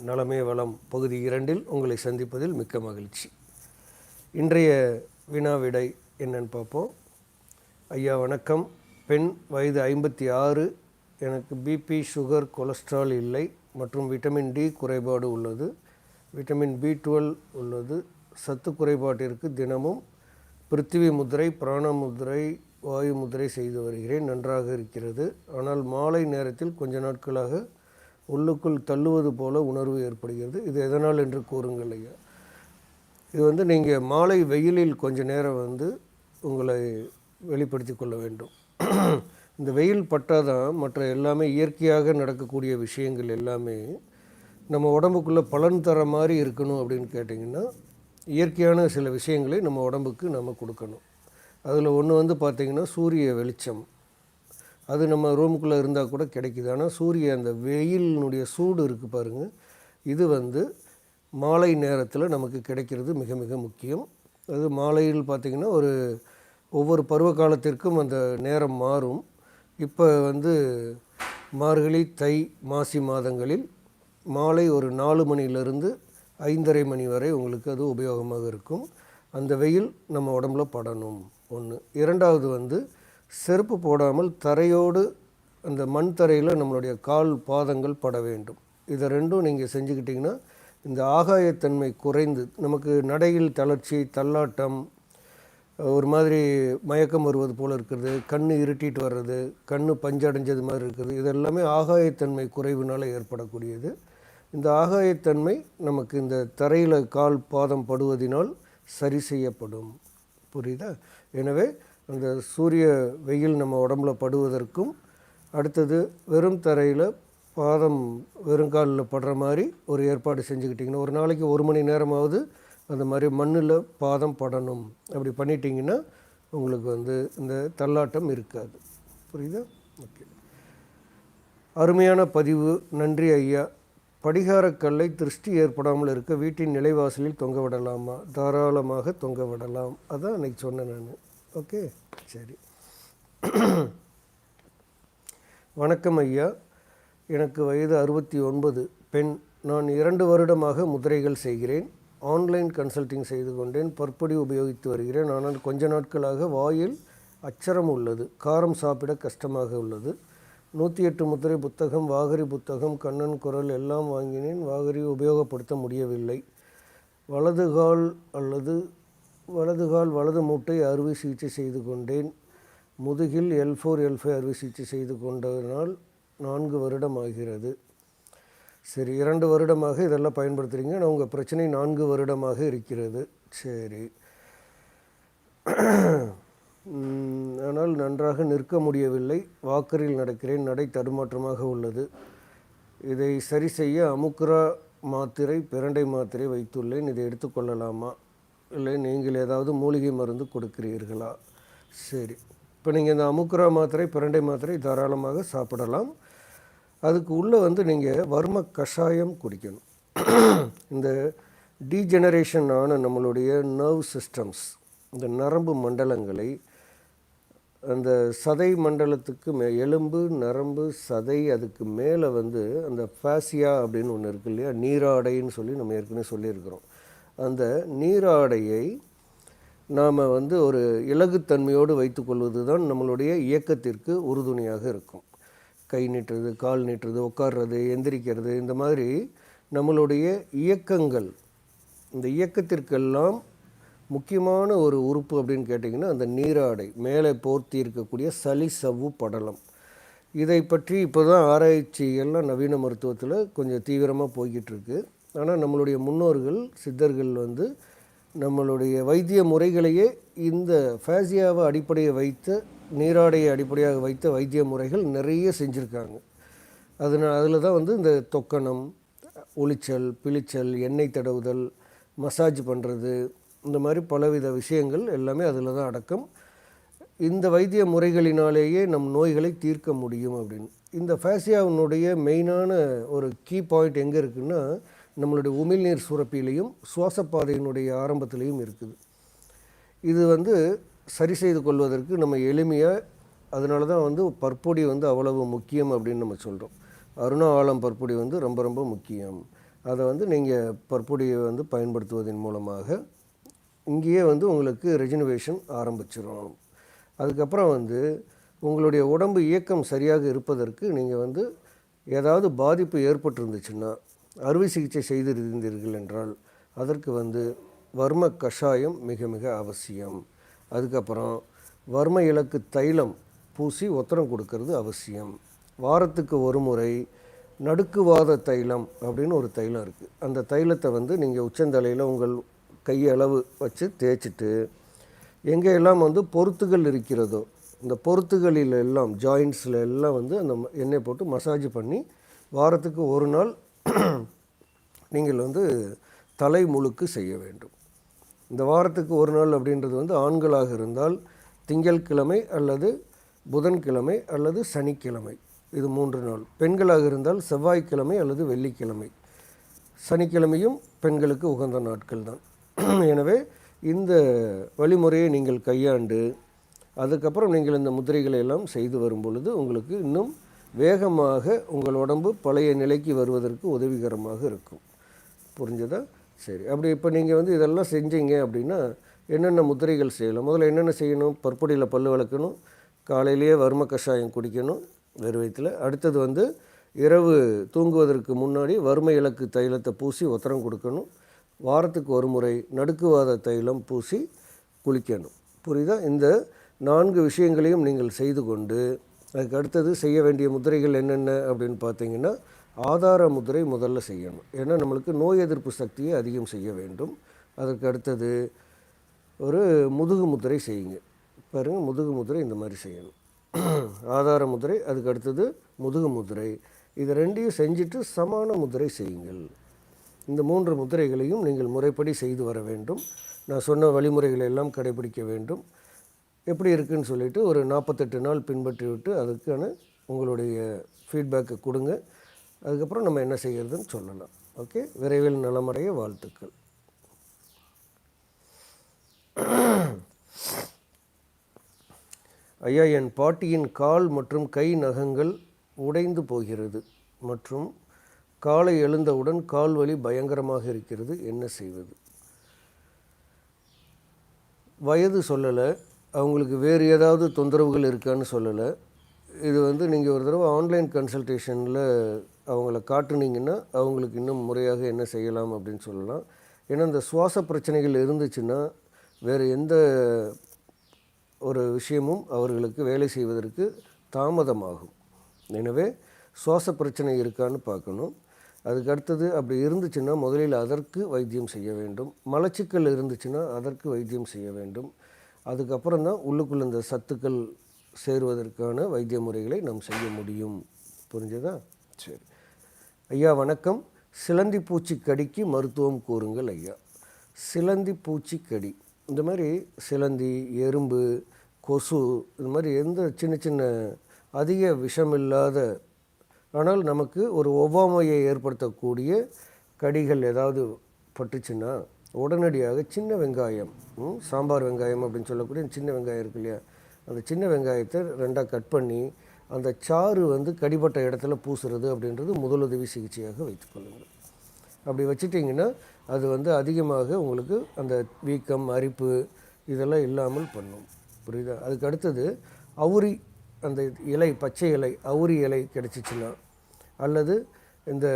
நலமே வளம் பகுதி இரண்டில் உங்களை சந்திப்பதில் மிக்க மகிழ்ச்சி. இன்றைய வினாவிடை என்னன்னு பார்ப்போம். ஐயா வணக்கம். பெண் வயது ஐம்பத்தி ஆறு. எனக்கு பிபி சுகர் கொலஸ்ட்ரால் இல்லை. மற்றும் விட்டமின் டி குறைபாடு உள்ளது. விட்டமின் பி டுவெல் உள்ளது. சத்து குறைபாட்டிற்கு தினமும் பிருத்திவி முதிரை பிராண முதிரை வாயு முதிரை செய்து வருகிறேன். நன்றாக இருக்கிறது. ஆனால் மாலை நேரத்தில் கொஞ்ச நாட்களாக உள்ளுக்குள் தள்ளுவது போல உணர்வு ஏற்படுகிறது. இது எதனால் என்று கூறுங்கள் ஐயா. இது வந்து நீங்கள் மாலை வெயிலில் கொஞ்ச நேரம் வந்து உங்களை வெளிப்படுத்தி கொள்ள வேண்டும். இந்த வெயில் பட்டாதான் மற்ற எல்லாமே இயற்கையாக நடக்கக்கூடிய விஷயங்கள் எல்லாமே நம்ம உடம்புக்குள்ளே பலன் தர மாதிரி இருக்கணும் அப்படின்னு கேட்டிங்கன்னா இயற்கையான சில விஷயங்களை நம்ம உடம்புக்கு நம்ம கொடுக்கணும். அதில் ஒன்று வந்து பார்த்திங்கன்னா சூரிய வெளிச்சம். அது நம்ம ரூமுக்குள்ளே இருந்தால் கூட கிடைக்குது. ஆனால் சூரிய அந்த வெயிலினுடைய சூடு இருக்குது பாருங்கள் இது வந்து மாலை நேரத்தில் நமக்கு கிடைக்கிறது மிக மிக முக்கியம். அது மாலையில் பார்த்திங்கன்னா ஒரு ஒவ்வொரு பருவ காலத்திற்கும் அந்த நேரம் மாறும். இப்போ வந்து மார்கழி தை மாசி மாதங்களில் மாலை ஒரு நாலு மணியிலிருந்து ஐந்தரை மணி வரை உங்களுக்கு அது உபயோகமாக இருக்கும். அந்த வெயில் நம்ம உடம்புல படணும். ஒன்று இரண்டாவது வந்து செருப்பு போடாமல் தரையோடு அந்த மண் தரையில் நம்மளுடைய கால் பாதங்கள் பட வேண்டும். இதை ரெண்டும் நீங்கள் செஞ்சுக்கிட்டிங்கன்னா இந்த ஆகாயத்தன்மை குறைந்து நமக்கு நடையில் தளர்ச்சி தள்ளாட்டம் ஒரு மாதிரி மயக்கம் வருவது போல் இருக்கிறது கண் இருட்டிட்டு வர்றது கண் பஞ்சடைஞ்சது மாதிரி இருக்கிறது இதெல்லாமே ஆகாயத்தன்மை குறைவினால் ஏற்படக்கூடியது. இந்த ஆகாயத்தன்மை நமக்கு இந்த தரையில் கால் பாதம் படுவதினால் சரி செய்யப்படும். புரியுதா? எனவே அந்த சூரிய வெயில் நம்ம உடம்புல படுவதற்கும் அடுத்தது வெறும் தரையில் பாதம் வெறுங்காலில் படுற மாதிரி ஒரு ஏற்பாடு செஞ்சுக்கிட்டிங்கன்னா ஒரு நாளைக்கு ஒரு மணி நேரமாவது அந்த மாதிரி மண்ணில் பாதம் படணும். அப்படி பண்ணிட்டீங்கன்னா உங்களுக்கு வந்து இந்த தள்ளாட்டம் இருக்காது. புரியுதா? ஓகே. அருமையான பதிவு. நன்றி ஐயா. படிகாரக்கல்லை திருஷ்டி ஏற்படாமல் இருக்க வீட்டின் நிலைவாசலில் தொங்க விடலாமா? தாராளமாக தொங்க விடலாம். அதான் அன்னைக்கு சொன்னேன் நான். ஓகே சரி. வணக்கம் ஐயா. எனக்கு வயது அறுபத்தி ஒன்பது. பெண் நான் இரண்டு வருடமாக முதிரைகள் செய்கிறேன். ஆன்லைன் கன்சல்டிங் செய்து கொண்டேன். பற்படி உபயோகித்து வருகிறேன். ஆனால் கொஞ்ச நாட்களாக வாயில் அச்சரம் உள்ளது. காரம் சாப்பிட கஷ்டமாக உள்ளது. நூற்றி எட்டு முத்திரை புத்தகம் வாகரி புத்தகம் கண்ணன் குரல் எல்லாம் வாங்கினேன். வாகரி உபயோகப்படுத்த முடியவில்லை. வலது கால் அல்லது வலது கால் வலது மூட்டை அறுவை சிகிச்சை செய்து கொண்டேன். முதுகில் எல் ஃபோர் எல் ஃபைவ் அறுவை சிகிச்சை செய்து கொண்டதனால் நான்கு வருடம் ஆகிறது. சரி இரண்டு வருடமாக இதெல்லாம் பயன்படுத்துகிறீங்க நான் உங்கள் பிரச்சனை நான்கு வருடமாக இருக்கிறது. சரி. ஆனால் நன்றாக நிற்க முடியவில்லை. வாக்கரில் நடக்கிறேன். நடை தடுமாற்றமாக உள்ளது. இதை சரி செய்ய அமுக்ரா மாத்திரை பிரண்டை மாத்திரை வைத்துள்ளேன். இதை எடுத்துக்கொள்ளலாமா இல்லை நீங்கள் ஏதாவது மூலிகை மருந்து கொடுக்கிறீர்களா? சரி. இப்போ நீங்கள் இந்த அமுக்குரா மாத்திரை பிரண்டை மாத்திரை தாராளமாக சாப்பிடலாம். அதுக்கு உள்ளே வந்து நீங்கள் வர்ம கஷாயம் குடிக்கணும். இந்த டீஜெனரேஷன் ஆன நம்மளுடைய நர்வ் சிஸ்டம்ஸ் இந்த நரம்பு மண்டலங்களை அந்த சதை மண்டலத்துக்கு மே எலும்பு நரம்பு சதை அதுக்கு மேலே வந்து அந்த ஃபேசியா அப்படின்னு ஒன்று இருக்கு இல்லையா? நீராடைன்னு சொல்லி நம்ம ஏற்கனவே சொல்லியிருக்கிறோம். அந்த நீராடையை நாம் வந்து ஒரு இலகுத்தன்மையோடு வைத்துக்கொள்வது தான் நம்மளுடைய இயக்கத்திற்கு உறுதுணையாக இருக்கும். கை நீட்டுறது கால் நீட்டுறது உட்கார்றது எந்திரிக்கிறது இந்த மாதிரி நம்மளுடைய இயக்கங்கள் இந்த இயக்கத்திற்கெல்லாம் முக்கியமான ஒரு உறுப்பு அப்படின்னு கேட்டிங்கன்னா அந்த நீராடை மேலே போர்த்தி இருக்கக்கூடிய சளி சவ்வு படலம். இதை பற்றி இப்போ தான் ஆராய்ச்சி எல்லாம் நவீன மருத்துவத்தில் கொஞ்சம் தீவிரமாக போய்கிட்டு இருக்குது ஆனால் நம்மளுடைய முன்னோர்கள் சித்தர்கள் வந்து நம்மளுடைய வைத்திய முறைகளையே இந்த ஃபேசியாவை அடிப்படையை வைத்து நீராடையை அடிப்படையாக வைத்த வைத்திய முறைகள் நிறைய செஞ்சுருக்காங்க. அதனால் அதில் தான் வந்து இந்த தொக்கணம் ஒளிச்சல் பிளிச்சல் எண்ணெய் தடவுதல் மசாஜ் பண்ணுறது இந்த மாதிரி பலவித விஷயங்கள் எல்லாமே அதில் தான் அடக்கம். இந்த வைத்திய முறைகளினாலேயே நம் நோய்களை தீர்க்க முடியும் அப்படின்னு. இந்த ஃபேசியாவினுடைய மெயினான ஒரு கீ பாயிண்ட் எங்கே இருக்குன்னா நம்மளுடைய உமிழ்நீர் சுரப்பிலையும் சுவாசப்பாதையினுடைய ஆரம்பத்திலையும் இருக்குது. இது வந்து சரி செய்து கொள்வதற்கு நம்ம எளிமையாக அதனால தான் வந்து பற்பொடி வந்து அவ்வளவு முக்கியம் அப்படின்னு நம்ம சொல்கிறோம் அருணா பற்பொடி வந்து ரொம்ப ரொம்ப முக்கியம். அதை வந்து நீங்கள் பற்பொடியை வந்து பயன்படுத்துவதன் மூலமாக இங்கேயே வந்து உங்களுக்கு ரெஜினவேஷன் ஆரம்பிச்சிடும் அதுக்கப்புறம் வந்து உங்களுடைய உடம்பு இயக்கம் சரியாக இருப்பதற்கு நீங்கள் வந்து ஏதாவது பாதிப்பு ஏற்பட்டிருந்துச்சுன்னா அறுவை சிகிச்சை செய்திருந்தீர்கள் என்றால் அதற்கு வந்து வர்ம கஷாயம் மிக மிக அவசியம். அதுக்கப்புறம் வர்ம இலக்கு தைலம் பூசி ஒத்தரம் கொடுக்கறது அவசியம். வாரத்துக்கு ஒரு முறை நடுக்குவாத தைலம் அப்படின்னு ஒரு தைலம் இருக்குது அந்த தைலத்தை வந்து நீங்கள் உச்சந்தலையில் உங்கள் கையளவு வச்சு தேய்ச்சிட்டு எங்கே எல்லாம் வந்து பொருத்துகள் இருக்கிறதோ இந்த பொருத்துகளில் எல்லாம் ஜாயின்ஸில் எல்லாம் வந்து அந்த எண்ணெய் போட்டு மசாஜ் பண்ணி வாரத்துக்கு ஒரு நாள் நீங்கள் வந்து தலை முழுக்கு செய்ய வேண்டும். இந்த வாரத்துக்கு ஒரு நாள் அப்படின்றது வந்து ஆண்களாக இருந்தால் திங்கள்கிழமை அல்லது புதன்கிழமை அல்லது சனிக்கிழமை இது மூன்று நாள். பெண்களாக இருந்தால் செவ்வாய்க்கிழமை அல்லது வெள்ளிக்கிழமை. சனிக்கிழமையும் பெண்களுக்கு உகந்த நாட்கள் தான். எனவே இந்த வழிமுறையை நீங்கள் கையாண்டு அதுக்கப்புறம் நீங்கள் இந்த முதிரைகளை எல்லாம் செய்து வரும் பொழுது உங்களுக்கு இன்னும் வேகமாக உங்கள் உடம்பு பழைய நிலைக்கு வருவதற்கு உதவிகரமாக இருக்கும். புரிஞ்சதா? சரி. அப்படி இப்போ நீங்கள் வந்து இதெல்லாம் செஞ்சீங்க அப்படின்னா என்னென்ன முத்திரைகள் செய்யலாம்? முதல்ல என்னென்ன செய்யணும்? பற்பொடியில் பல் விளக்கணும் காலையிலேயே வர்ம கஷாயம் குடிக்கணும் வெறும் வயித்துல. அடுத்தது வந்து இரவு தூங்குவதற்கு முன்னாடி வறுமை இலக்கு தைலத்தை பூசி உத்தரம் கொடுக்கணும். வாரத்துக்கு ஒரு முறை நடுக்குவாத தைலம் பூசி குளிக்கணும். புரியுதா? இந்த நான்கு விஷயங்களையும் நீங்கள் செய்து கொண்டு அதுக்கு அடுத்தது செய்ய வேண்டிய முதிரைகள் என்னென்ன அப்படின்னு பார்த்தீங்கன்னா ஆதார முதிரை முதல்ல செய்யணும். ஏன்னா நம்மளுக்கு நோய் எதிர்ப்பு சக்தியை அதிகம் செய்ய வேண்டும். அதற்கு அடுத்தது ஒரு முதுகு முதிரை செய்யுங்க. பாருங்கள் முதுகு முதிரை இந்த மாதிரி செய்யணும். ஆதார முதிரை அதுக்கு அடுத்தது முதுகு முதிரை இது ரெண்டையும் செஞ்சுட்டு சமான முதிரை செய்யுங்கள். இந்த மூன்று முதிரைகளையும் நீங்கள் முறைப்படி செய்து வர வேண்டும். நான் சொன்ன வழிமுறைகளை எல்லாம் கடைபிடிக்க வேண்டும். எப்படி இருக்குன்னு சொல்லிட்டு ஒரு நாற்பத்தெட்டு நாள் பின்பற்றி விட்டு அதுக்கான உங்களுடைய ஃபீட்பேக்கை கொடுங்க. அதுக்கப்புறம் நம்ம என்ன செய்கிறதுன்னு சொல்லலாம். ஓகே விரைவில் நலமடைய வாழ்த்துக்கள். ஐயா என் பாட்டியின் கால் மற்றும் கை நகங்கள் உடைந்து போகிறது மற்றும் காலை எழுந்தவுடன் கால் வலி பயங்கரமாக இருக்கிறது. என்ன செய்வது? வயது சொல்லலை. அவங்களுக்கு வேறு ஏதாவது தொந்தரவுகள் இருக்கான்னு சொல்லலை. இது வந்து நீங்கள் ஒரு தடவை ஆன்லைன் கன்சல்டேஷனில் அவங்கள காட்டுனீங்கன்னா அவங்களுக்கு இன்னும் முறையாக என்ன செய்யலாம் அப்படின்னு சொல்லலாம். ஏன்னா இந்த சுவாச பிரச்சனைகள் இருந்துச்சுன்னா வேறு எந்த ஒரு விஷயமும் அவர்களுக்கு வேலை செய்வதற்கு தாமதமாகும். எனவே சுவாச பிரச்சனை இருக்கான்னு பார்க்கணும். அதுக்கு அடுத்தது அப்படி இருந்துச்சுன்னா முதலில் அதற்கு வைத்தியம் செய்ய வேண்டும். மலச்சிக்கல் இருந்துச்சுன்னா அதற்கு வைத்தியம் செய்ய வேண்டும். அதுக்கப்புறம் தான் உள்ளுக்குள்ள இந்த சத்துக்கள் சேருவதற்கான வைத்திய முறைகளை நாம் செய்ய முடியும். புரிஞ்சதா? சரி. ஐயா வணக்கம். சிலந்தி பூச்சி கடிக்கு மருத்துவம் கூறுங்கள் ஐயா. சிலந்தி பூச்சி கடி இந்த மாதிரி சிலந்தி எறும்பு கொசு இது மாதிரி எந்த சின்ன சின்ன அதிக விஷமில்லாத ஆனால் நமக்கு ஒரு ஒவ்வாமையை ஏற்படுத்தக்கூடிய கடிகள் ஏதாவது பட்டுச்சுன்னா உடனடியாக சின்ன வெங்காயம் ம், சாம்பார் வெங்காயம் அப்படின்னு சொல்லக்கூடிய சின்ன வெங்காயம் இருக்கு இல்லையா? அந்த சின்ன வெங்காயத்தை ரெண்டாக கட் பண்ணி அந்த சாறு வந்து கடிபட்ட இடத்துல பூசுறது அப்படின்றது முதலுதவி சிகிச்சையாக வைத்துக்கொள்ளுங்கள் அப்படி வச்சுட்டிங்கன்னா அது வந்து அதிகமாக உங்களுக்கு அந்த வீக்கம் அரிப்பு இதெல்லாம் இல்லாமல் பண்ணும். புரியுதா? அதுக்கு அடுத்தது அவுரி அந்த இலை பச்சை இலை அவுரி இலை கிடச்சிச்சின்னா அல்லது இந்த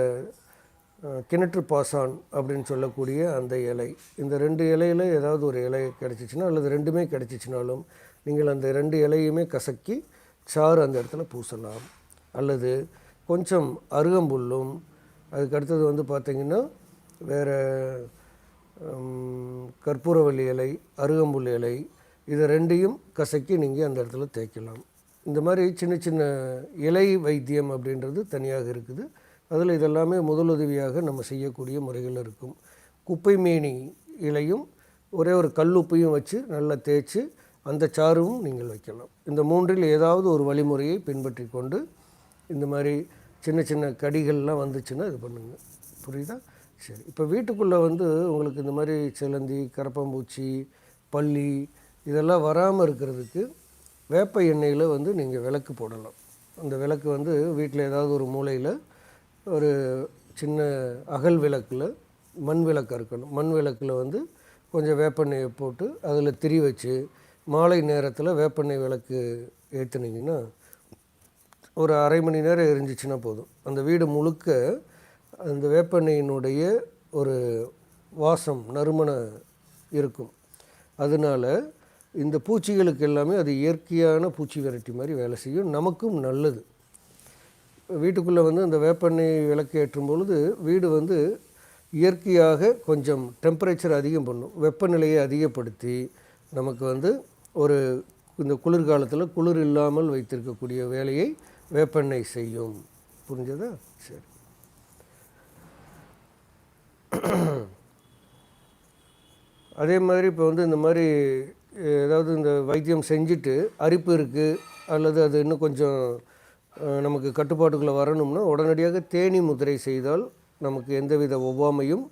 கிணற்று பாசான் அப்படின்னு சொல்லக்கூடிய அந்த இலை. இந்த ரெண்டு இலையில் ஏதாவது ஒரு இலை கிடச்சிச்சின்னா அல்லது ரெண்டுமே கிடச்சிச்சினாலும் நீங்கள் அந்த ரெண்டு இலையுமே கசக்கி சாறு அந்த இடத்துல பூசலாம். அல்லது கொஞ்சம் அருகம்புல்லும் அதுக்கு அடுத்தது வந்து பார்த்திங்கன்னா வேறு கற்பூரவள்ளி இலை அருகம்புல் இலை இதை ரெண்டையும் கசக்கி நீங்கள் அந்த இடத்துல தேய்க்கலாம். இந்த மாதிரி சின்ன சின்ன இலை வைத்தியம் அப்படின்றது தனியாக இருக்குது. அதில் இதெல்லாமே முதலுதவியாக நம்ம செய்யக்கூடிய முறைகள் இருக்கும். குப்பை மேனி இலையும் ஒரே ஒரு கல்லுப்பையும் வச்சு நல்லா தேய்ச்சி அந்த சாறும் நீங்கள் வைக்கலாம். இந்த மூன்றில் ஏதாவது ஒரு வழிமுறையை பின்பற்றி கொண்டு இந்த மாதிரி சின்ன சின்ன கடிகள்லாம் வந்துச்சுன்னா இது பண்ணுங்கள் புரியுதா? சரி. இப்போ வீட்டுக்குள்ளே வந்து உங்களுக்கு இந்த மாதிரி சிலந்தி கரப்பம்பூச்சி பள்ளி இதெல்லாம் வராமல் இருக்கிறதுக்கு வேப்ப எண்ணெயில் வந்து நீங்கள் விளக்கு போடலாம். அந்த விளக்கு வந்து வீட்டில் ஏதாவது ஒரு மூலையில் ஒரு சின்ன அகல் விளக்கில் மண் விளக்கு இருக்கணும் மண் விளக்கில் வந்து கொஞ்சம் வேப்பெண்ணெயை போட்டு அதில் திரி வச்சு மாலை நேரத்தில் வேப்பெண்ணெய் விளக்கு ஏற்றுனீங்கன்னா ஒரு அரை மணி நேரம் எரிஞ்சிச்சுன்னா போதும். அந்த வீடு முழுக்க அந்த வேப்பெண்ணெயினுடைய ஒரு வாசம் நறுமண இருக்கும். அதனால இந்த பூச்சிகளுக்கு எல்லாமே அது இயற்கையான பூச்சி விரட்டி மாதிரி வேலை செய்யும். நமக்கும் நல்லது. வீட்டுக்குள்ளே வந்து அந்த வேப்பெண்ணெய் விளக்கு ஏற்றும் பொழுது வீடு வந்து இயற்கையாக கொஞ்சம் டெம்பரேச்சர் அதிகம் பண்ணும். வெப்பநிலையை அதிகப்படுத்தி நமக்கு வந்து ஒரு இந்த குளிர்காலத்தில் குளிர் இல்லாமல் வைத்திருக்கக்கூடிய வேலையை வேப்பெண்ணெய் செய்யும். புரிஞ்சதா? சரி. அதே மாதிரி இப்போ வந்து இந்த மாதிரி ஏதாவது இந்த வைத்தியம் செஞ்சுட்டு அரிப்பு இருக்குது அல்லது அது இன்னும் கொஞ்சம் நமக்கு கட்டுப்பாட்டுக்குள்ளே வரணும்னா உடனடியாக தேனி முதிரை செய்தால் நமக்கு எந்தவித ஒவ்வாமையும்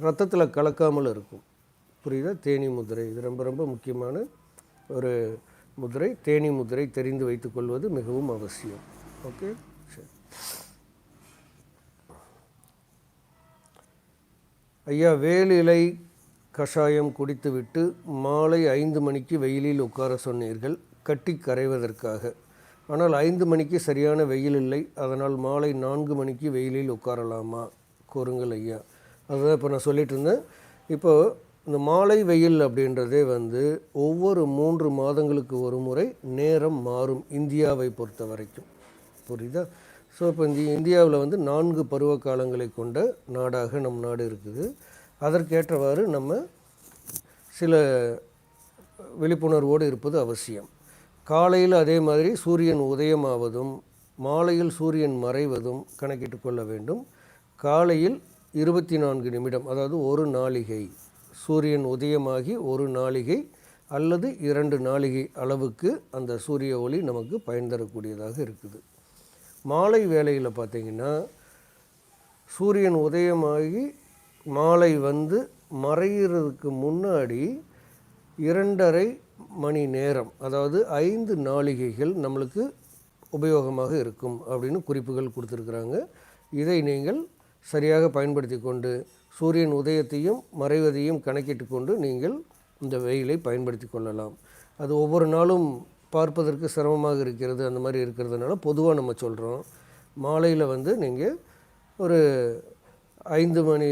ரத்தத்தில் கலக்காமல் இருக்கும். புரியுதா? தேனி முதிரை. இது ரொம்ப ரொம்ப முக்கியமான ஒரு முதிரை. தேனி முதிரை தெரிந்து வைத்துக்கொள்வது மிகவும் அவசியம். ஓகே? சரி. ஐயா வேலிலை கஷாயம் குடித்துவிட்டு மாலை ஐந்து மணிக்கு வெயிலில் உட்கார சொன்னீர்கள். கட்டி கரைவதற்காக. ஆனால் ஐந்து மணிக்கு சரியான வெயில் இல்லை. அதனால் மாலை நான்கு மணிக்கு வெயிலில் உட்காரலாமா? கூறுங்கள் ஐயா. அதுதான் இப்போ நான் சொல்லிட்டு இருந்தேன். இப்போ இந்த மாலை வெயில் அப்படின்றதே வந்து ஒவ்வொரு மூன்று மாதங்களுக்கு ஒரு முறை நேரம் மாறும் இந்தியாவை பொறுத்த வரைக்கும். புரியுதா? ஸோ இப்போ இந்த இந்தியாவில் வந்து நான்கு பருவ காலங்களை கொண்ட நாடாக நம் நாடு இருக்குது. அதற்கேற்றவாறு நம்ம சில விழிப்புணர்வோடு இருப்பது அவசியம். காலையில் அதே மாதிரி சூரியன் உதயமாவதும் மாலையில் சூரியன் மறைவதும் கணக்கிட்டு கொள்ள வேண்டும். காலையில் இருபத்தி நான்கு நிமிடம் அதாவது ஒரு நாளிகை சூரியன் உதயமாகி ஒரு நாளிகை அல்லது இரண்டு நாளிகை அளவுக்கு அந்த சூரிய ஒளி நமக்கு பயன் தரக்கூடியதாக இருக்குது. மாலை வேளையில் பார்த்திங்கன்னா சூரியன் உதயமாகி மாலை வந்து மறைகிறதுக்கு முன்னாடி இரண்டரை மணி நேரம் அதாவது ஐந்து நாளிகைகள் நம்மளுக்கு உபயோகமாக இருக்கும் அப்படின்னு குறிப்புகள் கொடுத்துருக்குறாங்க. இதை நீங்கள் சரியாக பயன்படுத்தி கொண்டு சூரியன் உதயத்தையும் மறைவதையும் கணக்கிட்டு கொண்டு நீங்கள் இந்த வெயிலை பயன்படுத்தி கொள்ளலாம். அது ஒவ்வொரு நாளும் பார்ப்பதற்கு சிரமமாக இருக்கிறது அந்த மாதிரி இருக்கிறதுனால பொதுவாக நம்ம சொல்கிறோம் மாலையில் வந்து நீங்கள் ஒரு ஐந்து மணி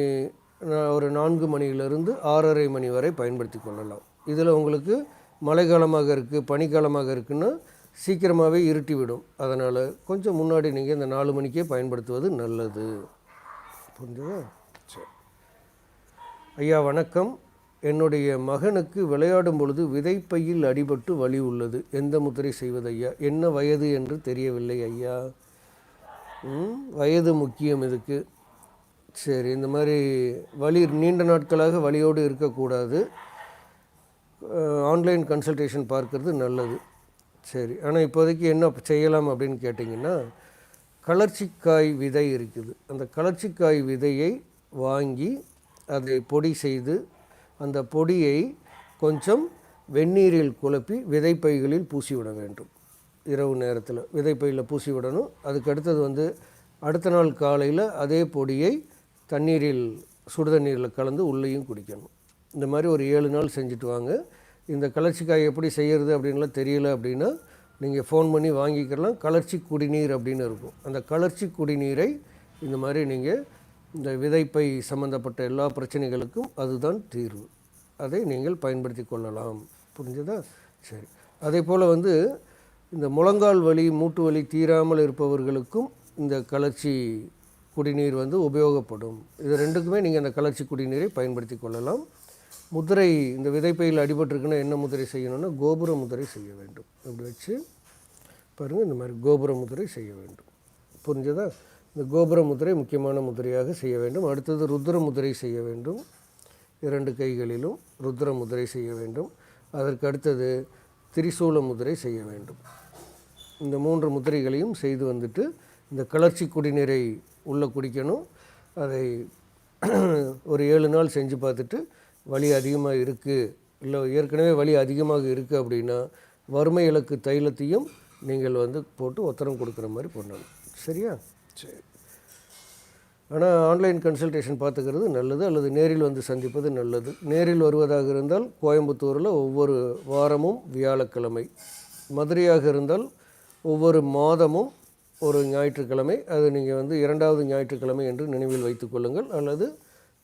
நா- ஒரு நான்கு மணியிலிருந்து ஆறரை மணி வரை பயன்படுத்தி கொள்ளலாம். இதில் உங்களுக்கு மழைக்காலமாக இருக்குது பனிக்காலமாக இருக்குன்னா சீக்கிரமாகவே இருட்டி விடும் அதனால் கொஞ்சம் முன்னாடி நீங்கள் இந்த நாலு மணிக்கே பயன்படுத்துவது நல்லது. புரிஞ்சதா? சரி. ஐயா வணக்கம். என்னுடைய மகனுக்கு விளையாடும் பொழுது விதைப்பையில் அடிபட்டு வலி உள்ளது. எந்த முத்திரை செய்வது ஐயா? என்ன வயது என்று தெரியவில்லை ஐயா. ம், வயது முக்கியம் இதுக்கு. சரி இந்த மாதிரி வலி நீண்ட நாட்களாக வலியோடு இருக்கக்கூடாது. ஆன்லைன் கன்சல்டேஷன் பார்க்கறது நல்லது. சரி. ஆனால் இப்போதைக்கு என்ன செய்யலாம் அப்படின்னு கேட்டிங்கன்னா கலர்ச்சிக்காய் விதை இருக்குது. அந்த கலர்ச்சிக்காய் விதையை வாங்கி அதை பொடி செய்து அந்த பொடியை கொஞ்சம் வெந்நீரில் குழப்பி விதைப்பைகளில் பூசி விட வேண்டும். இரவு நேரத்தில் விதைப்பையில் பூசி விடணும் அதுக்கு அடுத்தது வந்து அடுத்த நாள் காலையில் அதே பொடியை தண்ணீரில் சுடுதண்ணீரில் கலந்து உள்ளேயும் குடிக்கணும். இந்த மாதிரி ஒரு ஏழு நாள் செஞ்சுட்டு வாங்க. இந்த கலர்ச்சிக்காய் எப்படி செய்கிறது அப்படின்லாம் தெரியல அப்படின்னா நீங்கள் ஃபோன் பண்ணி வாங்கிக்கலாம். கலர்ச்சி குடிநீர் அப்படின்னு இருக்கும். அந்த கலர்ச்சி குடிநீரை இந்த மாதிரி நீங்கள் இந்த விதைப்பை சம்மந்தப்பட்ட எல்லா பிரச்சனைகளுக்கும் அதுதான் தீர்வு. அதை நீங்கள் பயன்படுத்தி கொள்ளலாம். புரிஞ்சதா? சரி. அதே போல் வந்து இந்த முழங்கால் வலி மூட்டு வலி தீராமல் இருப்பவர்களுக்கும் இந்த கலர்ச்சி குடிநீர் வந்து உபயோகப்படும். இது ரெண்டுக்குமே நீங்கள் அந்த கலர்ச்சி குடிநீரை பயன்படுத்தி கொள்ளலாம். முதிரை இந்த விதைப்பையில் அடிபட்டிருக்குன்னா என்ன முதிரை செய்யணும்னா கோபுர முதிரை செய்ய வேண்டும். அப்படி வச்சு பாருங்கள் இந்த மாதிரி கோபுர முதிரை செய்ய வேண்டும். புரிஞ்சதா? இந்த கோபுர முதிரை முக்கியமான முதிரையாக செய்ய வேண்டும். அடுத்தது ருத்ர முதிரை செய்ய வேண்டும். இரண்டு கைகளிலும் ருத்ர முதிரை செய்ய வேண்டும். அதற்கு அடுத்தது திரிசூல முதிரை செய்ய வேண்டும். இந்த மூன்று முதிரைகளையும் செய்து வந்துட்டு இந்த கிளர்ச்சி குடிநீரை உள்ளே குடிக்கணும். அதை ஒரு ஏழு நாள் செஞ்சு பார்த்துட்டு வலி அதிகமாக இருக்குது இல்லை ஏற்கனவே வலி அதிகமாக இருக்குது அப்படின்னா வறுமை இலக்கு தைலத்தையும் நீங்கள் வந்து போட்டு உத்தரம் கொடுக்குற மாதிரி பண்ணணும். சரியா? சரி. ஆனால் ஆன்லைன் கன்சல்டேஷன் பார்த்துக்கிறது நல்லது அல்லது நேரில் வந்து சந்திப்பது நல்லது. நேரில் வருவதாக இருந்தால் கோயம்புத்தூரில் ஒவ்வொரு வாரமும் வியாழக்கிழமை. மதுரையாக இருந்தால் ஒவ்வொரு மாதமும் ஒரு ஞாயிற்றுக்கிழமை. அது நீங்கள் வந்து இரண்டாவது ஞாயிற்றுக்கிழமை என்று நினைவில் வைத்துக்கொள்ளுங்கள் அல்லது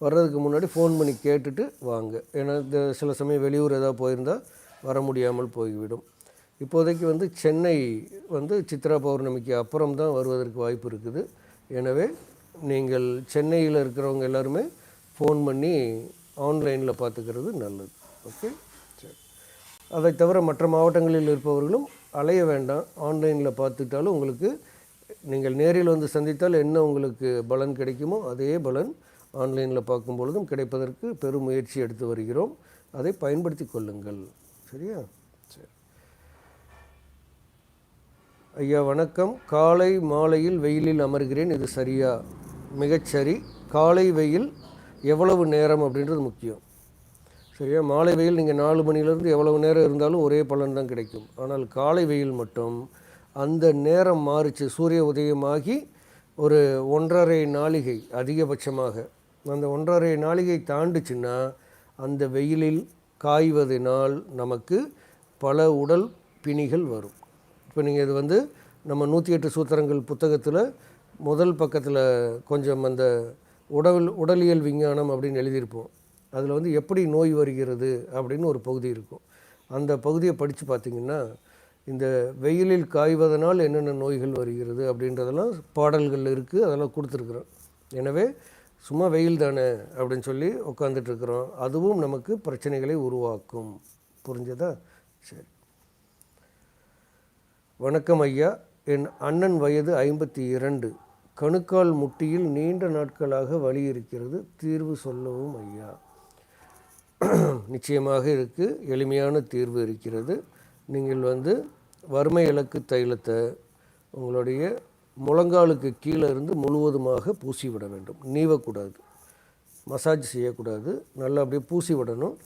வர்றதுக்கு முன்னாடி ஃபோன் பண்ணி கேட்டுட்டு வாங்க. ஏன்னா இந்த சில சமயம் வெளியூர் ஏதாவது போயிருந்தால் வர முடியாமல் போய்விடும். இப்போதைக்கு வந்து சென்னை வந்து சித்ரா பௌர்ணமிக்கு அப்புறம் தான் வருவதற்கு வாய்ப்பு இருக்குது. எனவே நீங்கள் சென்னையில் இருக்கிறவங்க எல்லாருமே ஃபோன் பண்ணி ஆன்லைனில் பார்த்துக்கிறது நல்லது. ஓகே சரி. அதை தவிர மற்ற மாவட்டங்களில் இருப்பவர்களும் அலைய வேண்டாம். ஆன்லைனில் பார்த்துட்டாலும் உங்களுக்கு நீங்கள் நேரில் வந்து சந்தித்தால் என்ன உங்களுக்கு பலன் கிடைக்குமோ அதே பலன் ஆன்லைனில் பார்க்கும் பொழுதும் கிடைப்பதற்கு பெரும் முயற்சி எடுத்து வருகிறோம். அதை பயன்படுத்தி கொள்ளுங்கள். சரியா? சரி. ஐயா வணக்கம். காலை மாலையில் வெயிலில் அமர்கிறேன். இது சரியா? மிகச்சரி காலை வெயில் எவ்வளவு நேரம் அப்படின்றது முக்கியம். சரியா? மாலை வெயில் நீங்கள் நாலு மணிலேருந்து எவ்வளவு நேரம் இருந்தாலும் ஒரே பலன் தான் கிடைக்கும். ஆனால் காலை வெயில் மட்டும் அந்த நேரம் மாறிச்சு. சூரிய உதயமாகி ஒரு ஒன்றரை நாளிகை அதிகபட்சமாக. அந்த ஒன்றரை நாளிகை தாண்டுச்சுன்னா அந்த வெயிலில் காய்வதனால் நமக்கு பல உடல் பிணிகள் வரும். இப்போ நீங்கள் இது வந்து நம்ம நூற்றி எட்டு சூத்திரங்கள் புத்தகத்தில் முதல் பக்கத்தில் கொஞ்சம் அந்த உடல் உடலியல் விஞ்ஞானம் அப்படின்னு எழுதியிருப்போம். அதில் வந்து எப்படி நோய் வருகிறது அப்படின்னு ஒரு பகுதி இருக்கும். அந்த பகுதியை படித்து பார்த்தீங்கன்னா இந்த வெயிலில் காய்வதனால் என்னென்ன நோய்கள் வருகிறது அப்படின்றதெல்லாம் பாடல்கள் இருக்குது அதெல்லாம் கொடுத்துருக்குறோம். எனவே சும்மா வெயில் தானே அப்படின்னு சொல்லி உட்காந்துட்டுருக்குறோம் அதுவும் நமக்கு பிரச்சனைகளை உருவாக்கும். புரிஞ்சதா? சரி. வணக்கம் ஐயா. என் அண்ணன் வயது ஐம்பத்தி இரண்டு. கணுக்கால் முட்டியில் நீண்ட நாட்களாக வலி இருக்கிறது தீர்வு சொல்லவும் ஐயா. நிச்சயமாக இருக்குது எளிமையான தீர்வு இருக்கிறது. நீங்கள் வந்து வறுமை இலக்கு தைலத்தை உங்களுடைய முழங்காலுக்கு கீழே இருந்து முழுவதுமாக பூசி விட வேண்டும். நீவக்கூடாது. மசாஜ் செய்யக்கூடாது. நல்லா அப்படியே பூசி விடணும்.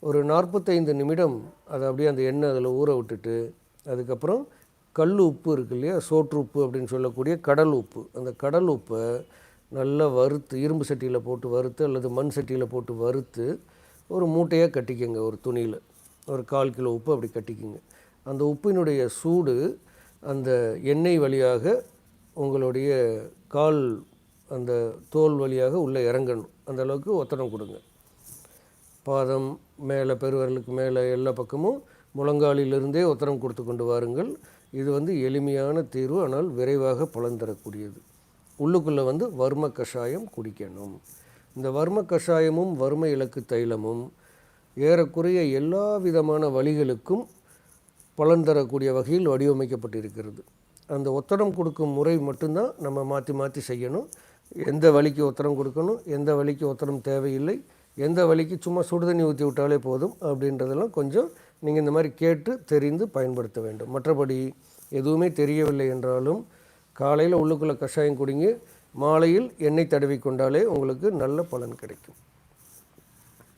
ஒரு நாற்பத்தைந்து நிமிடம் அதை அப்படியே அந்த எண்ணெய் அதில் ஊற விட்டுட்டு அதுக்கப்புறம் கல் உப்பு இருக்கு இல்லையா? சோற்று உப்பு அப்படின்னு சொல்லக்கூடிய கடல் உப்பு. அந்த கடல் உப்பை நல்லா வறுத்து இரும்பு சட்டியில் போட்டு வறுத்து அல்லது மண் சட்டியில் போட்டு வறுத்து ஒரு மூட்டையாக கட்டிக்கோங்க ஒரு துணியில். ஒரு கால் கிலோ உப்பு அப்படி கட்டிக்கோங்க. அந்த உப்பினுடைய சூடு அந்த எண்ணெய் வழியாக உங்களுடைய கால் அந்த தோல் வழியாக உள்ளே இறங்கணும். அந்த அளவுக்கு ஒத்தடம் கொடுங்க. பாதம் மேலே பெருவரலுக்கு மேலே எல்லா பக்கமும் முழங்காலிலிருந்தே உத்தரம் கொடுத்து கொண்டு வாருங்கள். இது வந்து எளிமையான தீர்வு. ஆனால் விரைவாக பலன் தரக்கூடியது. உள்ளுக்குள்ளே வந்து வர்ம கஷாயம் குடிக்கணும். இந்த வர்ம கஷாயமும் வர்ம இலக்கு தைலமும் ஏறக்குறைய எல்லா விதமான வழிகளுக்கும் பலன் தரக்கூடிய வகையில் வடிவமைக்கப்பட்டிருக்கிறது. அந்த ஒத்தடம் கொடுக்கும் முறை மட்டும்தான் நம்ம மாற்றி மாற்றி செய்யணும். எந்த வலிக்கு ஒத்தடம் கொடுக்கணும் எந்த வலிக்கு ஒத்தடம் தேவையில்லை எந்த வழிக்கு சும்மா சுடுதண்ணி ஊற்றி விட்டாலே போதும் அப்படின்றதெல்லாம் கொஞ்சம் நீங்கள் இந்த மாதிரி கேட்டு தெரிந்து பயன்படுத்த வேண்டும். மற்றபடி எதுவுமே தெரியவில்லை என்றாலும் காலையில் உள்ளுக்குள்ளே கஷாயம் குடிங்க மாலையில் எண்ணெய் தடவி கொண்டாலே உங்களுக்கு நல்ல பலன் கிடைக்கும்.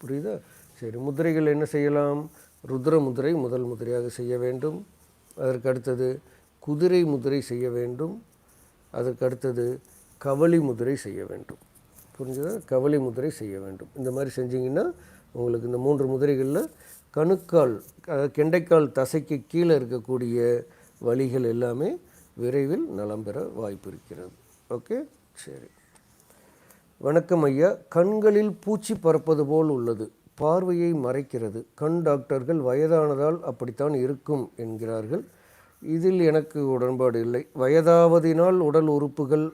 புரியுதா? சரி முதிரைகள் என்ன செய்யலாம்? ருத்ர முதிரை முதல் முதிரையாக செய்ய வேண்டும். அதற்கு அடுத்தது குதிரை முதிரை செய்ய வேண்டும். அதற்கு அடுத்தது கவலி முதிரை செய்ய வேண்டும். புரிஞ்சுதா? கவலி முதிரை செய்ய வேண்டும். இந்த மாதிரி செஞ்சிங்கன்னா உங்களுக்கு இந்த மூன்று முதிரைகளில் கணுக்கால் அதாவது கெண்டைக்கால் தசைக்கு கீழே இருக்கக்கூடிய வழிகள் எல்லாமே விரைவில் நலம் பெற வாய்ப்பு இருக்கிறது. ஓகே? சரி. வணக்கம் ஐயா. கண்களில் பூச்சி பறப்பது போல் உள்ளது. பார்வையை மறைக்கிறது. கண் டாக்டர்கள் வயதானதால் அப்படித்தான் இருக்கும் என்கிறார்கள். இதில் எனக்கு உடன்பாடு இல்லை. வயதாவதினால் உடல் உறுப்புகள்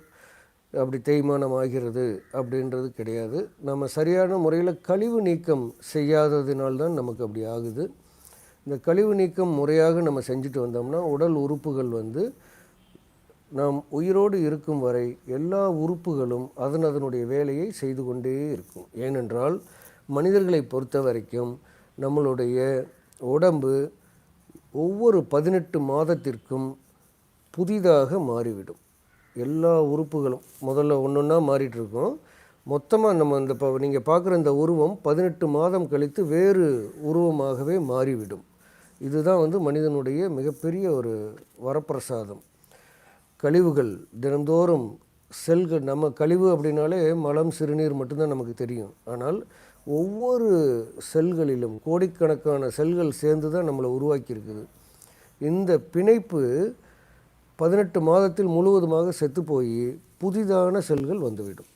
அப்படி தேய்மானம் ஆகிறது அப்படின்றது கிடையாது. நம்ம சரியான முறையில் கழிவு நீக்கம் செய்யாததினால்தான் நமக்கு அப்படி ஆகுது. இந்த கழிவு நீக்கம் முறையாக நம்ம செஞ்சுட்டு வந்தோம்னா உடல் உறுப்புகள் வந்து நாம் உயிரோடு இருக்கும் வரை எல்லா உறுப்புகளும் அதன் அதனுடைய வேலையை செய்து கொண்டே இருக்கும். ஏனென்றால் மனிதர்களை பொறுத்த வரைக்கும் நம்மளுடைய உடம்பு ஒவ்வொரு பதினெட்டு மாதத்திற்கும் புதிதாக மாறிவிடும். எல்லா உறுப்புகளும் முதல்ல ஒன்று ஒன்றா மாறிட்டு மொத்தமாக நம்ம இந்த இப்போ நீங்கள் பார்க்குற இந்த உருவம் பதினெட்டு மாதம் கழித்து வேறு உருவமாகவே மாறிவிடும். இதுதான் வந்து மனிதனுடைய மிகப்பெரிய ஒரு வரப்பிரசாதம். கழிவுகள் தினந்தோறும் செல்கள் நம்ம கழிவு அப்படின்னாலே மலம் சிறுநீர் மட்டும்தான் நமக்கு தெரியும். ஆனால் ஒவ்வொரு செல்களிலும் கோடிக்கணக்கான செல்கள் சேர்ந்து தான் நம்மளை உருவாக்கியிருக்குது. இந்த பிணைப்பு பதினெட்டு மாதத்தில் முழுவதுமாக செத்து போய் புதிதான செல்கள் வந்துவிடும்.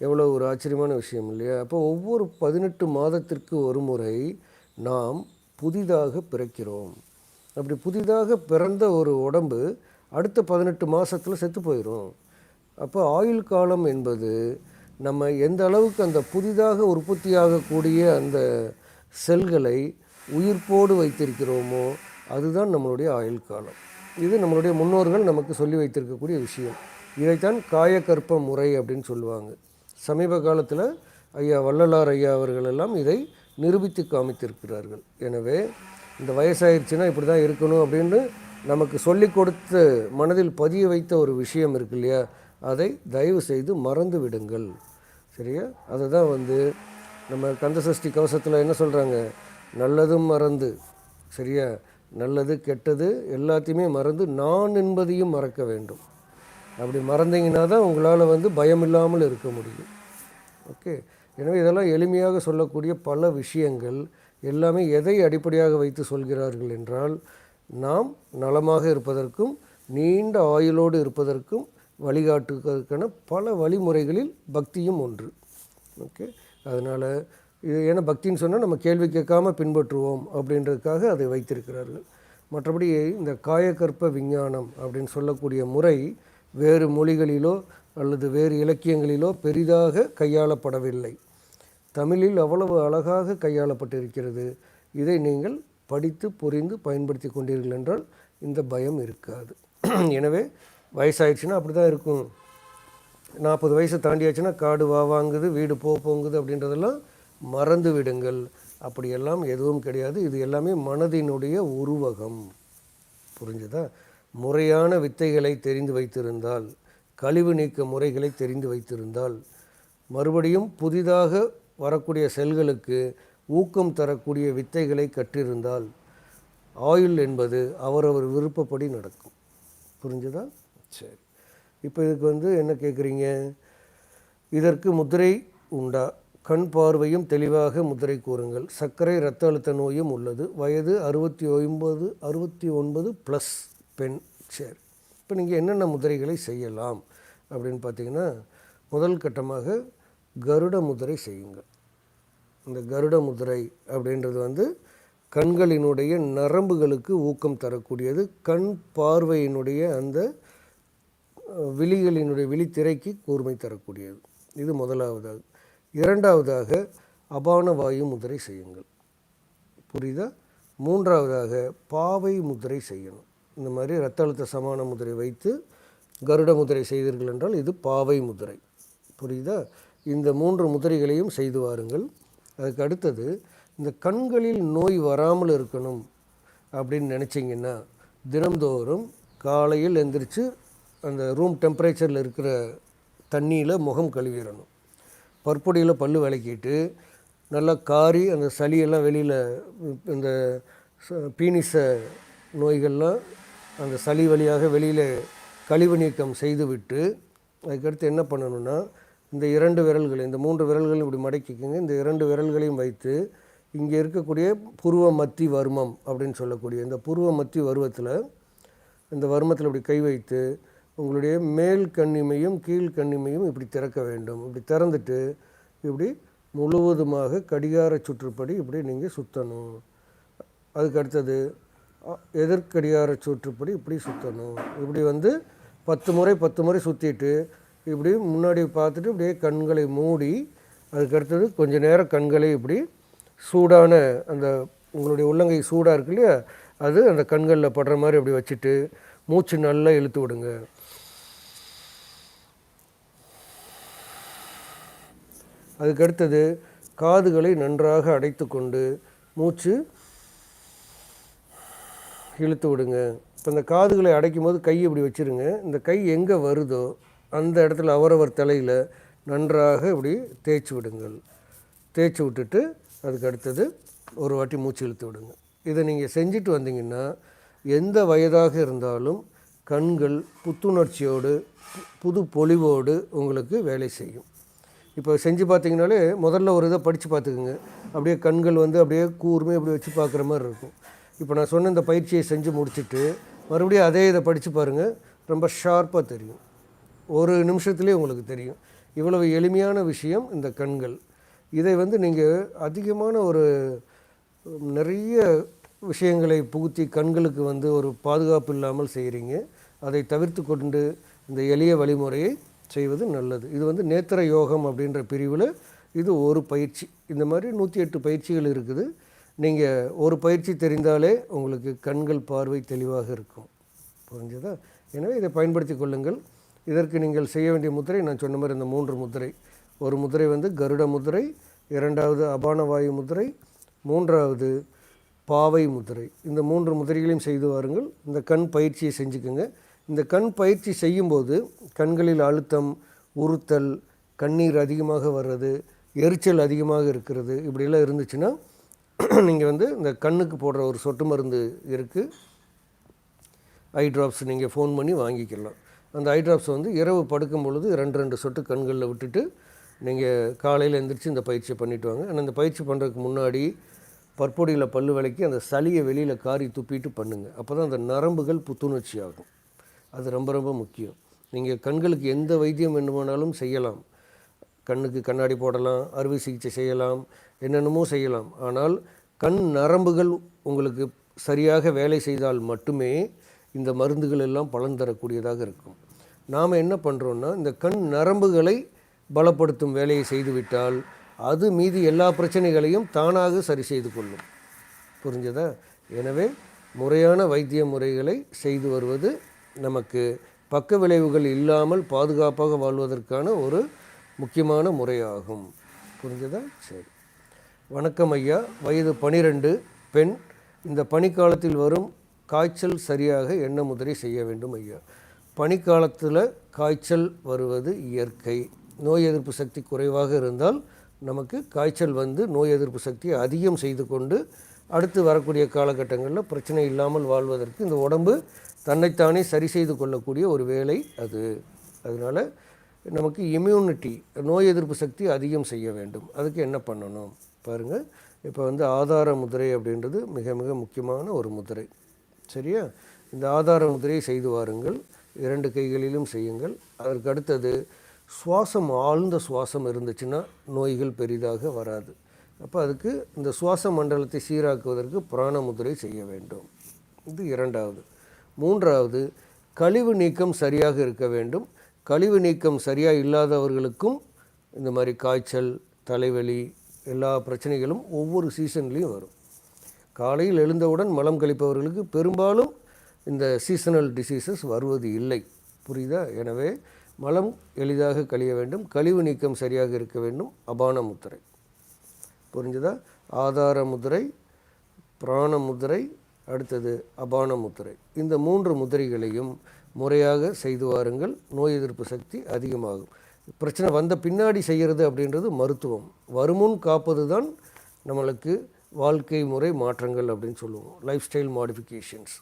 எவ்வளோ ஒரு ஆச்சரியமான விஷயம் இல்லையா? அப்போ ஒவ்வொரு பதினெட்டு மாதத்திற்கு ஒரு முறை நாம் புதிதாக பிறக்கிறோம். அப்படி புதிதாக பிறந்த ஒரு உடம்பு அடுத்த பதினெட்டு மாதத்தில் செத்து போயிடும் அப்போ ஆயுள் காலம் என்பது நம்ம எந்த அளவுக்கு அந்த புதிதாக உற்பத்தியாகக்கூடிய அந்த செல்களை உயிர்ப்போடு வைத்திருக்கிறோமோ அதுதான் நம்மளுடைய ஆயுள் காலம். இது நம்மளுடைய முன்னோர்கள் நமக்கு சொல்லி வைத்திருக்கக்கூடிய விஷயம். இதைத்தான் காயக்கற்ப முறை அப்படின்னு சொல்லுவாங்க. சமீப காலத்தில் ஐயா வள்ளலார் ஐயா அவர்களெல்லாம் இதை நிரூபித்து காமித்திருக்கிறார்கள். எனவே இந்த வயசாயிருச்சுன்னா இப்படி தான் இருக்கணும் அப்படின்னு நமக்கு சொல்லிக் கொடுத்து மனதில் பதிய வைத்த ஒரு விஷயம் இருக்கு இல்லையா? அதை தயவு செய்து மறந்து விடுங்கள். சரியா? அதை தான் வந்து நம்ம கந்தசஷ்டி கவசத்தில் என்ன சொல்கிறாங்க நல்லதும் மறந்து. சரியா? நல்லது கெட்டது எல்லாத்தையுமே மறந்து நான் என்பதையும் மறக்க வேண்டும். அப்படி மறந்தீங்கன்னா தான் உங்களால் வந்து பயம் இல்லாமல் இருக்க முடியும். ஓகே? எனவே இதெல்லாம் எளிமையாக சொல்லக்கூடிய பல விஷயங்கள் எல்லாமே எதை அடிப்படையாக வைத்து சொல்கிறார்கள் என்றால் நாம் நலமாக இருப்பதற்கும் நீண்ட ஆயுளோடு இருப்பதற்கும் வழிகாட்டுவதற்கான பல வழிமுறைகளில் பக்தியும் ஒன்று. ஓகே? அதனால் இது ஏன்னா பக்தின்னு சொன்னால் நம்ம கேள்வி கேட்காம பின்பற்றுவோம் அப்படின்றதுக்காக அதை வைத்திருக்கிறார்கள். மற்றபடி இந்த காயக்கற்ப விஞ்ஞானம் அப்படின்னு சொல்லக்கூடிய முறை வேறு மொழிகளிலோ அல்லது வேறு இலக்கியங்களிலோ பெரிதாக கையாளப்படவில்லை. தமிழில் அவ்வளவு அழகாக கையாளப்பட்டிருக்கிறது. இதை நீங்கள் படித்து புரிந்து பயன்படுத்தி கொண்டீர்கள் என்றால் இந்த பயம் இருக்காது. எனவே வயசாகிடுச்சுன்னா அப்படி தான் இருக்கும். நாற்பது வயசு தாண்டியாச்சுன்னா காடு வா வாங்குது வீடு போ போங்குது அப்படின்றதெல்லாம் மறந்து விடுங்கள். அப்படியெல்லாம் எதுவும் கிடையாது. இது எல்லாமே மனதினுடைய உருவகம். புரிஞ்சுதா? முறையான வித்தைகளை தெரிந்து வைத்திருந்தால் கழிவு நீக்க முறைகளை தெரிந்து வைத்திருந்தால் மறுபடியும் புதிதாக வரக்கூடிய செல்களுக்கு ஊக்கம் தரக்கூடிய வித்தைகளை கற்றிருந்தால் ஆயுள் என்பது அவரவர் விருப்பப்படி நடக்கும். புரிஞ்சுதா? சரி. இப்போ இதுக்கு வந்து என்ன கேட்குறீங்க இதற்கு முதிரை உண்டா? கண் பார்வையும் தெளிவாக முதிரை கூறுங்கள். சர்க்கரை இரத்த அழுத்த நோயும் உள்ளது. வயது அறுபத்தி ஒன்பது அறுபத்தி ஒன்பது ப்ளஸ் பெண். சரி. இப்போ நீங்கள் என்னென்ன முதிரைகளை செய்யலாம்? அப்படின்னு பார்த்தீங்கன்னா முதல் கட்டமாக கருட முதிரை செய்யுங்கள். இந்த கருட முதிரை அப்படின்றது வந்து கண்களினுடைய நரம்புகளுக்கு ஊக்கம் தரக்கூடியது. கண் பார்வையினுடைய அந்த விழிகளினுடைய விழித்திரைக்கு கூர்மை தரக்கூடியது. இது முதலாவதாக. இரண்டாவதாக அபான வாயு முதிரை செய்யுங்கள். புரியுதா? மூன்றாவதாக பாவை முதிரை செய்யணும். இந்த மாதிரி இரத்த அழுத்த சமான முதிரை வைத்து கருட முதிரை செய்தீர்கள் என்றால் இது பாவை முதிரை. புரியுதா? இந்த மூன்று முதிரைகளையும் செய்து வாருங்கள். அதுக்கு அடுத்தது இந்த கண்களில் நோய் வராமல் இருக்கணும் அப்படின்னு நினச்சிங்கன்னா தினம்தோறும் காலையில் எந்திரிச்சு அந்த ரூம் டெம்பரேச்சரில் இருக்கிற தண்ணியில் முகம் கழுவிடணும். பற்பொடியில் பல்லு விளக்கிட்டு நல்லா காரி அந்த சளியெல்லாம் வெளியில் இந்த பீனிச நோய்கள்லாம் அந்த சளி வழியாக வெளியில் கழிவு நீக்கம் செய்துவிட்டு அதுக்கடுத்து என்ன பண்ணணும்னா இந்த இரண்டு விரல்கள் இந்த மூன்று விரல்களையும் இப்படி மடக்கிக்கோங்க. இந்த இரண்டு விரல்களையும் வைத்து இங்கே இருக்கக்கூடிய புருவ மத்தி வர்மம் அப்படின்னு சொல்லக்கூடிய இந்த புருவ மத்தி வருவத்தில் இந்த வர்மத்தில் இப்படி கை வைத்து உங்களுடைய மேல் கண்ணிமையும் கீழ் கண்ணிமையும் இப்படி திறக்க வேண்டும். இப்படி திறந்துட்டு இப்படி முழுவதுமாக கடிகார சுற்றுப்படி இப்படி நீங்கள் சுற்றணும் அதுக்கு அடுத்தது சுற்றுப்படி இப்படி சுற்றணும் இப்படி வந்து பத்து முறை பத்து முறை சுற்றிட்டு இப்படி முன்னாடி பார்த்துட்டு இப்படியே கண்களை மூடி அதுக்கு அடுத்தது கொஞ்ச நேரம் கண்களை இப்படி சூடான அந்த உங்களுடைய உள்ளங்கை சூடாக இருக்கு இல்லையா? அது அந்த கண்களில் படுற மாதிரி அப்படி வச்சுட்டு மூச்சு நல்லா இழுத்து விடுங்க. அதுக்கடுத்தது காதுகளை நன்றாக அடைத்து கொண்டு மூச்சு இழுத்து விடுங்க. இப்போ இந்த காதுகளை அடைக்கும் போது கை இப்படி வச்சிருங்க. இந்த கை எங்கே வருதோ அந்த இடத்துல அவரவர் தலையில் நன்றாக இப்படி தேய்ச்சி விடுங்கள். தேய்ச்சி விட்டுட்டு அதுக்கு அடுத்தது ஒரு வாட்டி மூச்சு இழுத்து விடுங்க. இதை நீங்கள் செஞ்சுட்டு வந்தீங்கன்னா எந்த வயதாக இருந்தாலும் கண்கள் புத்துணர்ச்சியோடு புது பொலிவோடு உங்களுக்கு வேலை செய்யும். இப்போ செஞ்சு பார்த்தீங்கனாலே முதல்ல ஒரு இதை படித்து பார்த்துக்குங்க. அப்படியே கண்கள் வந்து அப்படியே கூர்மை அப்படி வச்சு பார்க்குற மாதிரி இருக்கும். இப்போ நான் சொன்ன இந்த பயிற்சியை செஞ்சு முடிச்சுட்டு மறுபடியும் அதே இதை படித்து பாருங்கள் ரொம்ப ஷார்ப்பாக தெரியும். ஒரு நிமிஷத்துலேயே உங்களுக்கு தெரியும். இவ்வளவு எளிமையான விஷயம் இந்த கண்கள். இதை வந்து நீங்கள் அதிகமான ஒரு நிறைய விஷயங்களை புகுத்தி கண்களுக்கு வந்து ஒரு பாதுகாப்பு இல்லாமல் செய்கிறீங்க அதை தவிர்த்து கொண்டு இந்த எளிய வழிமுறையை செய்வது நல்லது. இது வந்து நேத்திர யோகம் அப்படின்ற பிரிவில் இது ஒரு பயிற்சி. இந்த மாதிரி நூற்றி எட்டு பயிற்சிகள் இருக்குது. நீங்கள் ஒரு பயிற்சி தெரிந்தாலே உங்களுக்கு கண்கள் பார்வை தெளிவாக இருக்கும். புரிஞ்சதா? எனவே இதை பயன்படுத்தி கொள்ளுங்கள். இதற்கு நீங்கள் செய்ய வேண்டிய முத்திரை நான் சொன்ன மாதிரி இந்த மூன்று முத்திரை. ஒரு முத்திரை வந்து கருட முத்திரை இரண்டாவது அபானவாயு முத்திரை மூன்றாவது பாவை முத்திரை. இந்த மூன்று முதிரைகளையும் செய்து வாருங்கள். இந்த கண் பயிற்சியை செஞ்சுக்கோங்க. இந்த கண் பயிற்சி செய்யும்போது கண்களில் அழுத்தம் உறுத்தல் கண்ணீர் அதிகமாக வர்றது எரிச்சல் அதிகமாக இருக்கிறது இப்படியெல்லாம் இருந்துச்சுன்னா நீங்கள் வந்து இந்த கண்ணுக்கு போடுற ஒரு சொட்டு மருந்து இருக்குது ஐ ட்ராப்ஸ் நீங்கள் ஃபோன் பண்ணி வாங்கிக்கலாம். அந்த ஐ ட்ராப்ஸ் வந்து இரவு படுக்கும் பொழுது ரெண்டு ரெண்டு சொட்டு கண்களில் விட்டுட்டு நீங்கள் காலையில் எழுந்திரிச்சு இந்த பயிற்சியை பண்ணிட்டு வாங்க. ஆனால் இந்த பயிற்சி பண்ணுறதுக்கு முன்னாடி பற்பொடியில் பல்லு விளக்கி அந்த சளியை வெளியில் காரி துப்பிட்டு பண்ணுங்கள் அப்போ தான் அந்த நரம்புகள் புத்துணர்ச்சி ஆகும். அது ரொம்ப ரொம்ப முக்கியம். நீங்கள் கண்களுக்கு எந்த வைத்தியம் வேண்டுமானாலும் செய்யலாம். கண்ணுக்கு கண்ணாடி போடலாம் அறுவை சிகிச்சை செய்யலாம் என்னென்னமோ செய்யலாம். ஆனால் கண் நரம்புகள் உங்களுக்கு சரியாக வேலை செய்தால் மட்டுமே இந்த மருந்துகள் எல்லாம் பலன் தரக்கூடியதாக இருக்கும். நாம் என்ன பண்ணுறோன்னா இந்த கண் நரம்புகளை பலப்படுத்தும் வேலையை செய்துவிட்டால் அது மீதி எல்லா பிரச்சனைகளையும் தானாக சரி செய்து கொள்ளும். புரிஞ்சதா? எனவே முறையான வைத்திய முறைகளை செய்து வருவது நமக்கு பக்க விளைவுகள் இல்லாமல் பாதுகாப்பாக வாழ்வதற்கான ஒரு முக்கியமான முறையாகும். புரிஞ்சதா? சரி. வணக்கம் ஐயா. வயது பனிரெண்டு. பெண். இந்த பனிக்காலத்தில் வரும் காய்ச்சல் சரியாக என்ன முதிரை செய்ய வேண்டும் ஐயா. பனிக்காலத்தில் காய்ச்சல் வருவது இயற்கை. நோய் எதிர்ப்பு சக்தி குறைவாக இருந்தால் நமக்கு காய்ச்சல் வந்து நோய் எதிர்ப்பு சக்தியை அதிகம் செய்து கொண்டு அடுத்து வரக்கூடிய காலகட்டங்களில் பிரச்சனை இல்லாமல் வாழ்வதற்கு இந்த உடம்பு தன்னைத்தானே சரி செய்து கொள்ளக்கூடிய ஒரு வேலை அது. அதனால் நமக்கு இம்யூனிட்டி நோய் எதிர்ப்பு சக்தி அதிகம் செய்ய வேண்டும். அதுக்கு என்ன பண்ணணும்? பாருங்கள் இப்போ வந்து ஆதார முதிரை அப்படின்றது மிக மிக முக்கியமான ஒரு முதிரை. சரியா? இந்த ஆதார முதிரையை செய்து வாருங்கள். இரண்டு கைகளிலும் செய்யுங்கள். அதற்கு அடுத்தது சுவாசம் ஆழ்ந்த சுவாசம் இருந்துச்சுன்னா நோய்கள் பெரிதாக வராது. அப்போ அதுக்கு இந்த சுவாச மண்டலத்தை சீராக்குவதற்கு பிராண முதிரை செய்ய வேண்டும். இது இரண்டாவது. மூன்றாவது கழிவு நீக்கம் சரியாக இருக்க வேண்டும். கழிவு நீக்கம் சரியாக இல்லாதவர்களுக்கும் இந்த மாதிரி காய்ச்சல் தலைவலி எல்லா பிரச்சனைகளும் ஒவ்வொரு சீசன்லேயும் வரும். காலையில் எழுந்தவுடன் மலம் கழிப்பவர்களுக்கு பெரும்பாலும் இந்த சீசனல் டிசீசஸ் வருவது இல்லை. புரியுதா? எனவே மலம் எளிதாக கழிய வேண்டும். கழிவு நீக்கம் சரியாக இருக்க வேண்டும். அபான முத்திரை. புரிஞ்சுதா? ஆதார முதிரை பிராண முதிரை அடுத்தது அபான முத்திரை. இந்த மூன்று முதிரைகளையும் முறையாக செய்து வாருங்கள். நோய் எதிர்ப்பு சக்தி அதிகமாகும். பிரச்சனை வந்த பின்னாடி செய்கிறது அப்படின்றது மருத்துவம். வருமுன் காப்பது தான் நம்மளுக்கு வாழ்க்கை முறை மாற்றங்கள் அப்படின்னு சொல்லுவோம். லைஃப் ஸ்டைல் மாடிஃபிகேஷன்ஸ்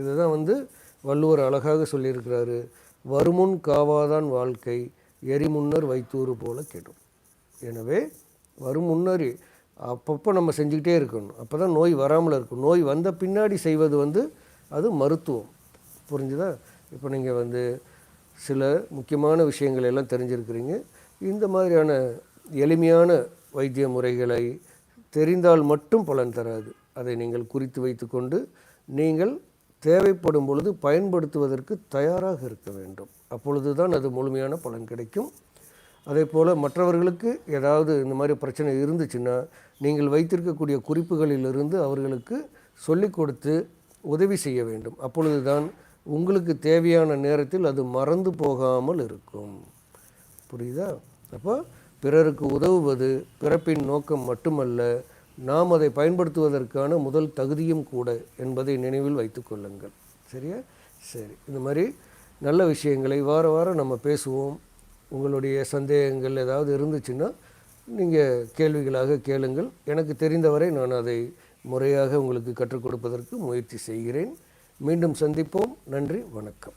இதுதான் வந்து வள்ளுவர் அழகாக சொல்லியிருக்கிறாரு. வருமுன் காவாதான் வாழ்க்கை எரிமுன்னர் வைத்தூறு போல கெடும். எனவே வரும் முன்னரே அப்பப்போ நம்ம செஞ்சுக்கிட்டே இருக்கணும். அப்போ தான் நோய் வராமல் இருக்கும். நோய் வந்த பின்னாடி செய்வது வந்து அது மருத்துவம். புரிஞ்சுதா? இப்போ நீங்கள் வந்து சில முக்கியமான விஷயங்கள் எல்லாம் தெரிஞ்சிருக்கிறீங்க. இந்த மாதிரியான எளிமையான வைத்திய முறைகளை தெரிந்தால் மட்டும் பலன் தராது. அதை நீங்கள் குறித்து வைத்துக்கொண்டு நீங்கள் தேவைப்படும் பொழுது பயன்படுத்துவதற்கு தயாராக இருக்க வேண்டும். அப்பொழுது தான் அது முழுமையான பலன் கிடைக்கும். அதே போல் மற்றவர்களுக்கு ஏதாவது இந்த மாதிரி பிரச்சனை இருந்துச்சுன்னா நீங்கள் வைத்திருக்கக்கூடிய குறிப்புகளிலிருந்து அவர்களுக்கு சொல்லிக் கொடுத்து உதவி செய்ய வேண்டும். அப்பொழுது தான் உங்களுக்கு தேவையான நேரத்தில் அது மறந்து போகாமல் இருக்கும். புரியுதா? அப்போ பிறருக்கு உதவுவது பிறப்பின் நோக்கம் மட்டுமல்ல நாம் அதை பயன்படுத்துவதற்கான முதல் தகுதியும் கூட என்பதை நினைவில் வைத்துக்கொள்ளுங்கள் சரியா? சரி. இந்த மாதிரி நல்ல விஷயங்களை வார வாரம் நம்ம பேசுவோம். உங்களுடைய சந்தேகங்கள் ஏதாவது இருந்துச்சுன்னா நீங்கள் கேள்விகளாக கேளுங்கள். எனக்கு தெரிந்தவரை நான் அதை முறையாக உங்களுக்கு கற்றுக் கொடுப்பதற்கு முயற்சி செய்கிறேன். மீண்டும் சந்திப்போம். நன்றி. வணக்கம்.